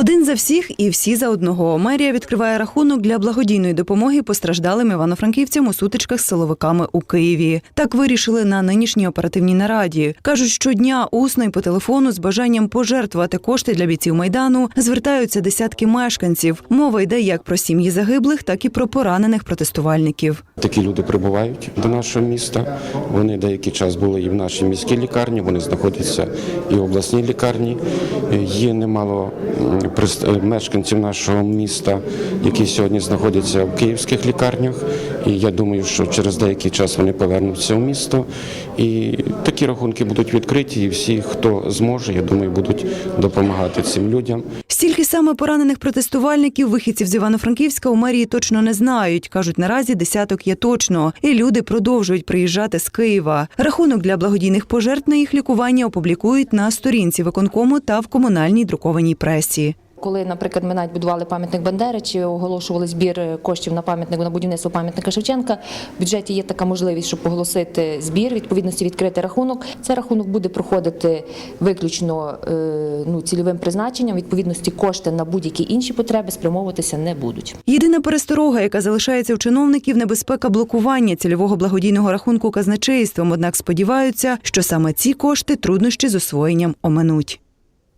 Один за всіх і всі за одного. Мерія відкриває рахунок для благодійної допомоги постраждалим івано-франківцям у сутичках з силовиками у Києві. Так вирішили на нинішній оперативній нараді. кажуть, щодня усно і по телефону з бажанням пожертвувати кошти для бійців майдану звертаються десятки мешканців. Мова йде як про сім'ї загиблих, так і про поранених протестувальників. Такі люди прибувають до нашого міста. Вони деякий час були і в нашій міській лікарні. Вони знаходяться і в обласній лікарні. Є немало мешканців нашого міста, які сьогодні знаходяться в київських лікарнях. І я думаю, що через деякий час вони повернуться в місто. І такі рахунки будуть відкриті. І всі, хто зможе, я думаю, будуть допомагати цим людям. Стільки саме поранених протестувальників, вихідців з Івано-Франківська у мерії точно не знають. кажуть, наразі десяток є точно, і люди продовжують приїжджати з Києва. Рахунок для благодійних пожертв на їх лікування опублікують на сторінці виконкому та в комунальній друкованій пресі. Коли, наприклад, ми навіть будували пам'ятник Бандери чи оголошували збір е, коштів на пам'ятник на будівництво пам'ятника Шевченка, в бюджеті є така можливість, щоб оголосити збір, відповідності відкрити рахунок. Цей рахунок буде проходити виключно е, ну, цільовим призначенням. Відповідності кошти на будь-які інші потреби спрямовуватися не будуть. Єдина пересторога, яка залишається у чиновників, небезпека блокування цільового благодійного рахунку казначейством. Однак сподіваються, що саме ці кошти труднощі з освоєнням оминуть.